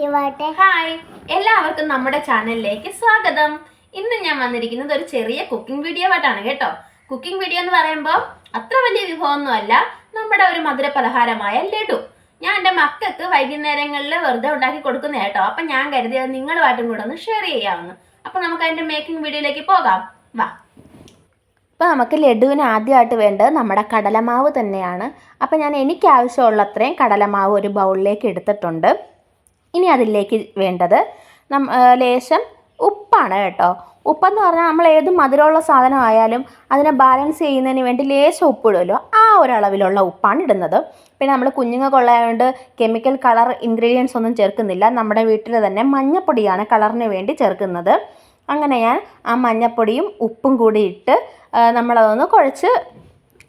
Hi എല്ലാവർക്കും നമ്മുടെ ചാനലിലേക്ക് സ്വാഗതം. ഇന്ന് ഞാൻ വന്നിരിക്കുന്നത് ഒരു ചെറിയ കുക്കിംഗ് വീഡിയോ ആയിട്ടാണ് കേട്ടോ. കുക്കിംഗ് വീഡിയോ എന്ന് പറയുമ്പോൾ അത്ര വലിയ വിഭവമൊന്നും അല്ല നമ്മുടെ ഒരു മധുര പലഹാരമായ ലഡു. ഞാൻ എന്റെ മക്കൾക്ക് വൈകുന്നേരങ്ങളിൽ വെറുതെ ഉണ്ടാക്കി കൊടുക്കുന്ന കേട്ടോ. അപ്പം ഞാൻ കരുതിയത് നിങ്ങളുമായിട്ടും കൂടെ ഒന്ന് ഷെയർ ചെയ്യാമെന്ന്. അപ്പം നമുക്ക് അതിന്റെ മേക്കിംഗ് വീഡിയോയിലേക്ക് പോകാം. വാ. അപ്പോൾ നമുക്ക് ലഡുവിന് ആദ്യമായിട്ട് വേണ്ടത് നമ്മുടെ കടലമാവ് തന്നെയാണ്. അപ്പോൾ ഞാൻ എനിക്ക് ആവശ്യമുള്ളത്രയും കടലമാവ് ഒരു ബൗളിലേക്ക് എടുത്തിട്ടുണ്ട്. ഇനി അതിലേക്ക് വേണ്ടത് ലേശം ഉപ്പാണ് കേട്ടോ. ഉപ്പെന്ന് പറഞ്ഞാൽ നമ്മൾ ഏത് മധുരമുള്ള സാധനമായാലും അതിനെ ബാലൻസ് ചെയ്യുന്നതിന് വേണ്ടി ലേശം ഉപ്പിടുമല്ലോ ആ ഒരളവിലുള്ള ഉപ്പാണ് ഇടുന്നത്. പിന്നെ നമ്മൾ കുഞ്ഞുങ്ങൾക്കുള്ളതുകൊണ്ട് കെമിക്കൽ കളർ ഇൻഗ്രീഡിയൻസ് ഒന്നും ചേർക്കുന്നില്ല. നമ്മുടെ വീട്ടിൽ തന്നെ മഞ്ഞപ്പൊടിയാണ് കളറിന് വേണ്ടി ചേർക്കുന്നത്. അങ്ങനെ ഞാൻ ആ മഞ്ഞപ്പൊടിയും ഉപ്പും കൂടി ഇട്ട് നമ്മളതൊന്ന് കുഴച്ച്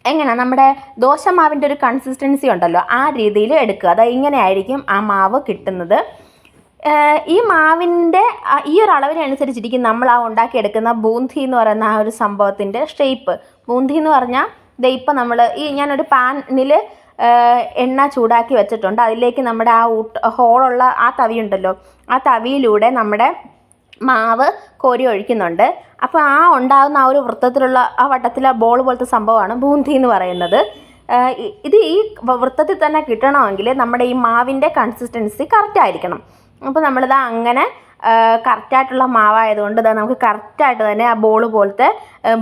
എങ്ങനെ? നമ്മുടെ ദോശമാവിന്റെ ഒരു കൺസിസ്റ്റൻസി ഉണ്ടല്ലോ ആ രീതിയിൽ എടുക്കുക. അത് ഇങ്ങനെ ആയിരിക്കും ആ മാവ് കിട്ടുന്നത്. ഈ മാവിന്റെ ഈ ഒരു അളവിനനുസരിച്ചിരിക്കും നമ്മൾ ആ ഉണ്ടാക്കിയെടുക്കുന്ന ബൂന്തി എന്ന് പറയുന്ന ആ ഒരു സംഭവത്തിന്റെ ഷേപ്പ് ബൂന്തി എന്ന് പറഞ്ഞാൽ ദേ ഇപ്പം നമ്മൾ ഈ ഞാനൊരു പാനിൽ എണ്ണ ചൂടാക്കി വെച്ചിട്ടുണ്ട്. അതിലേക്ക് നമ്മുടെ ആ ഊട്ട് ഹോളുള്ള ആ തവി ഉണ്ടല്ലോ ആ തവിയിലൂടെ നമ്മുടെ മാവ് കോരി ഒഴിക്കുന്നുണ്ട്. അപ്പോൾ ആ ഉണ്ടാകുന്ന ആ ഒരു വൃത്തത്തിലുള്ള ആ വട്ടത്തിലെ ബോൾ പോലത്തെ സംഭവമാണ് ബൂന്തി എന്ന് പറയുന്നത്. ഇത് ഈ വൃത്തത്തിൽ തന്നെ കിട്ടണമെങ്കിൽ നമ്മുടെ ഈ മാവിന്റെ കൺസിസ്റ്റൻസി കറക്റ്റ് ആയിരിക്കണം. അപ്പോൾ നമ്മളിത് അങ്ങനെ കറക്റ്റായിട്ടുള്ള മാവായതുകൊണ്ട് ഇതാ നമുക്ക് കറക്റ്റായിട്ട് തന്നെ ആ ബോൾ പോലത്തെ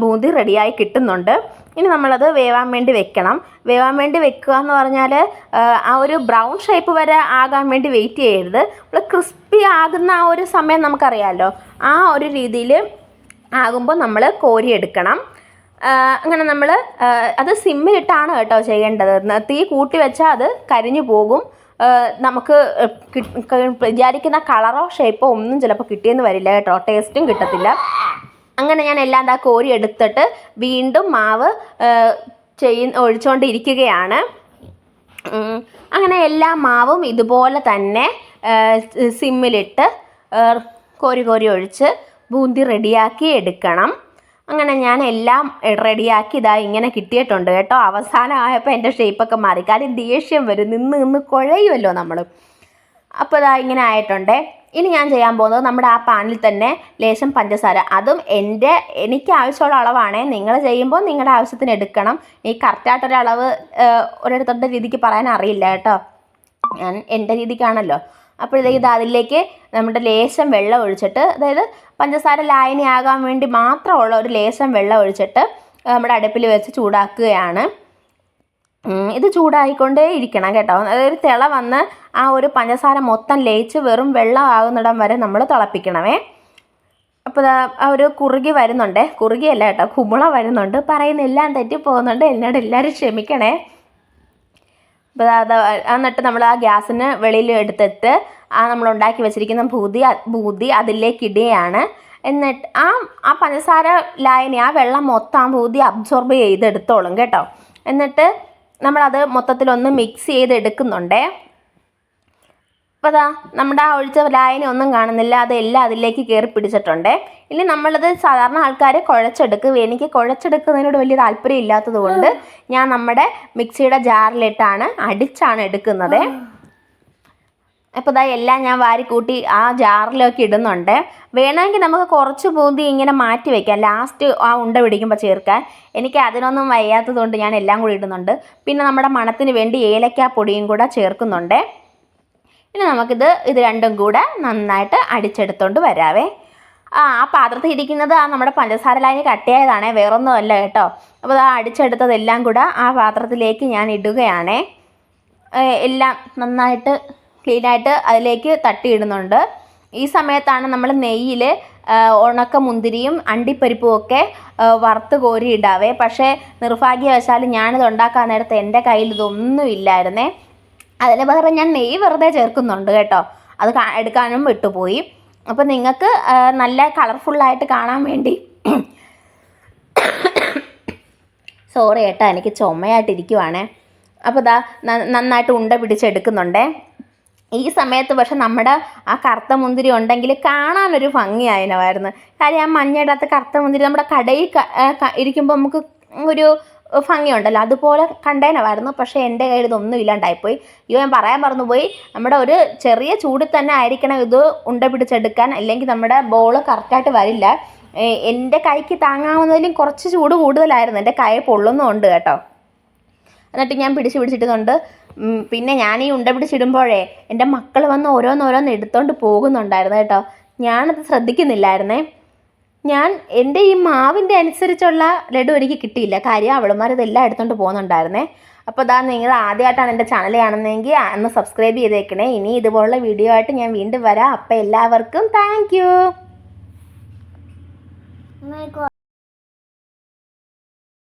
ബൂന്തി റെഡിയായി കിട്ടുന്നുണ്ട്. ഇനി നമ്മളത് വേവാൻ വേണ്ടി വെക്കണം. വേവാൻ വേണ്ടി വെക്കുക എന്ന് പറഞ്ഞാൽ ആ ഒരു ബ്രൗൺ ഷേപ്പ് വരെ ആകാൻ വേണ്ടി വെയിറ്റ് ചെയ്യരുത്. നമ്മൾ ക്രിസ്പി ആകുന്ന ആ ഒരു സമയം നമുക്കറിയാമല്ലോ ആ ഒരു രീതിയിൽ ആകുമ്പോൾ നമ്മൾ കോരിയെടുക്കണം അങ്ങനെ നമ്മൾ അത് സിമ്മിലിട്ടാണ് കേട്ടോ ചെയ്യേണ്ടത്. തീ കൂട്ടി വെച്ചാൽ അത് കരിഞ്ഞു പോകും. നമുക്ക് വിചാരിക്കുന്ന കളറോ ഷേപ്പോ ഒന്നും ചിലപ്പോൾ കിട്ടിയെന്ന് വരില്ല കേട്ടോ. ടേസ്റ്റും കിട്ടത്തില്ല. അങ്ങനെ ഞാൻ എല്ലാം എന്താ കോരി എടുത്തിട്ട് വീണ്ടും മാവ് ചെയ്യ ഒഴിച്ചുകൊണ്ടിരിക്കുകയാണ് അങ്ങനെ എല്ലാ മാവും ഇതുപോലെ തന്നെ സിമ്മിലിട്ട് കോരി കോരി ഒഴിച്ച് ബൂന്തി റെഡിയാക്കി എടുക്കണം. അങ്ങനെ ഞാൻ എല്ലാം റെഡിയാക്കി ഇതാ ഇങ്ങനെ കിട്ടിയിട്ടുണ്ട് കേട്ടോ. അവസാനമായപ്പോൾ എന്റെ ഷേപ്പൊക്കെ മാറി. കാര്യം ദേഷ്യം വരും. നിന്ന് നിന്ന് കുഴയുമല്ലോ നമ്മൾ അപ്പോൾ ഇതാ ഇങ്ങനെ ആയിട്ടുണ്ട്. ഇനി ഞാൻ ചെയ്യാൻ പോകുന്നത് നമ്മുടെ ആ പാനിൽ തന്നെ ലേശം പഞ്ചസാര. അതും എന്റെ എനിക്ക് ആവശ്യമുള്ള അളവാണേ. നിങ്ങൾ ചെയ്യുമ്പോൾ നിങ്ങളുടെ ആവശ്യത്തിന് എടുക്കണം. ഈ കറക്റ്റായിട്ടൊരളവ് ഒരിടത്തോടെ രീതിക്ക് പറയാൻ അറിയില്ല കേട്ടോ. ഞാൻ എന്റെ രീതിക്കാണല്ലോ. അപ്പോഴത്തേക്ക് ഇത് അതിലേക്ക് നമ്മുടെ ലേശം വെള്ളം ഒഴിച്ചിട്ട് അതായത് പഞ്ചസാര ലായനിയാകാൻ വേണ്ടി മാത്രമുള്ള ഒരു ലേശം വെള്ളം ഒഴിച്ചിട്ട് നമ്മുടെ അടുപ്പിൽ വെച്ച് ചൂടാക്കുകയാണ്. ഇത് ചൂടായിക്കൊണ്ടേ ഇരിക്കണം കേട്ടോ. അതായത് തിള വന്ന് ആ ഒരു പഞ്ചസാര മൊത്തം ലയിച്ച് വെറും വെള്ളമാകുന്നിടം വരെ നമ്മൾ തിളപ്പിക്കണമേ. അപ്പോൾ ആ ഒരു കുറുകി വരുന്നുണ്ട്. കുറുകിയല്ല കേട്ടോ കുമിള വരുന്നുണ്ട്. പറയുന്ന എല്ലാം തെറ്റി പോകുന്നുണ്ട് എന്നോട് എല്ലാവരും ക്ഷമിക്കണേ. അപ്പോൾ അത് എന്നിട്ട് നമ്മൾ ആ ഗ്യാസിന് വെളിയിൽ എടുത്തിട്ട് ആ നമ്മൾ ഉണ്ടാക്കി വെച്ചിരിക്കുന്ന ഭൂതി ഭൂതി അതിലേക്ക് ഇടുകയാണ്. എന്നിട്ട് ആ ആ പഞ്ചസാര ലായനി ആ വെള്ളം മൊത്തം ആ ഭൂതി അബ്സോർബ് ചെയ്തെടുത്തോളും കേട്ടോ. എന്നിട്ട് നമ്മളത് മൊത്തത്തിലൊന്ന് മിക്സ് ചെയ്തെടുക്കുന്നുണ്ടേ. അപ്പോൾ അതാ നമ്മുടെ ആ ഒഴിച്ച ലായനി ഒന്നും കാണുന്നില്ല. അതെല്ലാം അതിലേക്ക് കയറി പിടിച്ചിട്ടുണ്ട്. ഇനി നമ്മളത് സാധാരണ ആൾക്കാർ കുഴച്ചെടുക്കുക എനിക്ക് കുഴച്ചെടുക്കുന്നതിനോട് വലിയ താല്പര്യം ഇല്ലാത്തത് കൊണ്ട് ഞാൻ നമ്മുടെ മിക്സിയുടെ ജാറിലിട്ടാണ് അടിച്ചാണ് എടുക്കുന്നത്. അപ്പോൾ ഇതാ എല്ലാം ഞാൻ വാരിക്കൂട്ടി ആ ജാറിലൊക്കെ ഇടുന്നുണ്ട്. വേണമെങ്കിൽ നമുക്ക് കുറച്ച് പൂന്തി ഇങ്ങനെ മാറ്റി വെക്കാം. ലാസ്റ്റ് ആ ഉണ്ട പിടിക്കുമ്പോൾ ചേർക്കാൻ. എനിക്ക് അതിനൊന്നും വയ്യാത്തതുകൊണ്ട് ഞാൻ എല്ലാം കൂടി ഇടുന്നുണ്ട്. പിന്നെ നമ്മുടെ മണത്തിന് വേണ്ടി ഏലക്കാ പൊടിയും കൂടെ ചേർക്കുന്നുണ്ട്. ഇനി നമുക്കിത് ഇത് രണ്ടും കൂടെ നന്നായിട്ട് അടിച്ചെടുത്തോണ്ട് വരാവേ. ആ ആ പാത്രത്തിൽ ഇരിക്കുന്നത് ആ നമ്മുടെ പഞ്ചസാര ലായനി കട്ടിയായതാണേ. വേറൊന്നുമല്ല കേട്ടോ. അപ്പോൾ ആ അടിച്ചെടുത്തതെല്ലാം കൂടെ ആ പാത്രത്തിലേക്ക് ഞാൻ ഇടുകയാണേ. എല്ലാം നന്നായിട്ട് ക്ലീനായിട്ട് അതിലേക്ക് തട്ടിയിടുന്നുണ്ട്. ഈ സമയത്താണ് നമ്മൾ നെയ്യിൽ ഉണക്ക മുന്തിരിയും അണ്ടിപ്പരിപ്പും ഒക്കെ വറുത്ത് കോരി ഇടാവേ പക്ഷേ നിർഭാഗ്യവശാൽ ഞാനിത് ഉണ്ടാക്കാൻ നേരത്ത് എന്റെ കയ്യിൽ ഇതൊന്നും ഇല്ലായിരുന്നേ. അതിന് പകരം ഞാൻ നെയ്യ് വെറുതെ ചേർക്കുന്നുണ്ട് കേട്ടോ. അത് എടുക്കാനും വിട്ടുപോയി. അപ്പോൾ നിങ്ങൾക്ക് നല്ല കളർഫുള്ളായിട്ട് കാണാൻ വേണ്ടി സോറി ഏട്ടാ എനിക്ക് ചുമയായിട്ടിരിക്കുവാണേ. അപ്പോൾ ഇതാ നന്നായിട്ട് ഉണ്ട പിടിച്ചെടുക്കുന്നുണ്ടേ. ഈ സമയത്ത് പക്ഷെ നമ്മുടെ ആ കറുത്ത മുന്തിരി ഉണ്ടെങ്കിൽ കാണാനൊരു ഭംഗിയായനമായിരുന്നു കാര്യം ആ മഞ്ഞയിടാത്ത കറുത്ത മുന്തിരി നമ്മുടെ കടയിൽ ഇരിക്കുമ്പോൾ നമുക്ക് ഒരു ഭംഗിയുണ്ടല്ലോ. അതുപോലെ കണ്ടേനമായിരുന്നു പക്ഷേ എന്റെ കയ്യിൽ ഇതൊന്നും ഇല്ലാണ്ടായിപ്പോയി. അയ്യോ ഞാൻ പറയാൻ മറന്നുപോയി. നമ്മുടെ ഒരു ചെറിയ ചൂടിൽ തന്നെ ആയിരിക്കണം ഇത് ഉണ്ട പിടിച്ചെടുക്കാൻ. അല്ലെങ്കിൽ നമ്മുടെ ബോൾ കറക്റ്റായിട്ട് വരില്ല. എന്റെ കൈക്ക് താങ്ങാവുന്നതിലും കുറച്ച് ചൂട് കൂടുതലായിരുന്നു. എന്റെ കൈ പൊള്ളുന്നുണ്ട് കേട്ടോ. എന്നിട്ട് ഞാൻ പിടിച്ച് പിടിച്ചിടുന്നുണ്ട് ഉം, പിന്നെ ഞാൻ ഈ ഉണ്ട പിടിച്ചിടുമ്പോഴേ എന്റെ മക്കൾ വന്ന് ഓരോന്നോരോന്ന് എടുത്തോണ്ട് പോകുന്നുണ്ടായിരുന്നു കേട്ടോ. ഞാനത് ശ്രദ്ധിക്കുന്നില്ലായിരുന്നേ. ഞാൻ എന്റെ ഈ മാവിന്റെ അനുസരിച്ചുള്ള ലഡു എനിക്ക് കിട്ടിയില്ല. കാര്യം അവളുമാർ ഇതെല്ലാം എടുത്തോണ്ട് പോകുന്നുണ്ടായിരുന്നേ. അപ്പോൾ ഇതാ നിങ്ങൾ ആദ്യമായിട്ടാണ് എന്റെ ചാനൽ കാണുന്നതെങ്കിൽ ഒന്ന് സബ്സ്ക്രൈബ് ചെയ്തേക്കണേ. ഇനി ഇതുപോലുള്ള വീഡിയോ ആയിട്ട് ഞാൻ വീണ്ടും വരാം. അപ്പോൾ എല്ലാവർക്കും താങ്ക് യു.